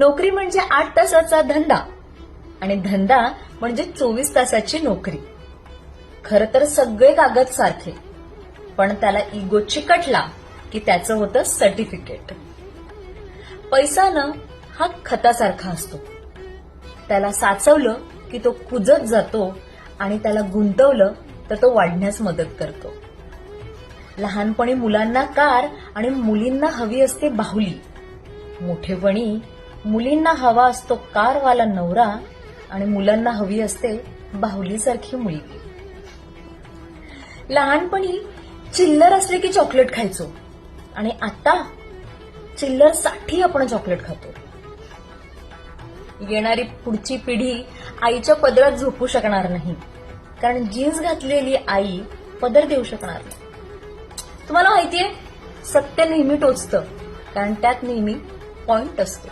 नोकरी म्हणजे आठ तासाचा धंदा आणि धंदा म्हणजे चोवीस तासाची नोकरी. खरं तर सगळे कागद सारखे पण त्याला इगो चिकटला की त्याचं होतं सर्टिफिकेट. पैसा न हा खतासारखा असतो. त्याला साचवलं की तो कुजत जातो आणि त्याला गुंतवलं तर तो वाढण्यास मदत करतो. लहानपणी मुलांना कार आणि मुलींना हवी असते बाहुली. मोठेपणी मुलींना हवा असतो कारवाला नवरा आणि मुलांना हवी असते बाहुलीसारखी मुलगी. लहानपणी चिल्लर असले की चॉकलेट खायचो. आणि आता चिल्लरसाठी आपण चॉकलेट खातो. येणारी पुढची पिढी आईच्या पदरात झोपू शकणार नाही. कारण जीन्स घातलेली आई पदर देऊ शकणार नाही. तुम्हाला माहितीये सत्य नेहमी टोचतं. कारण त्यात नेहमी पॉइंट असतो.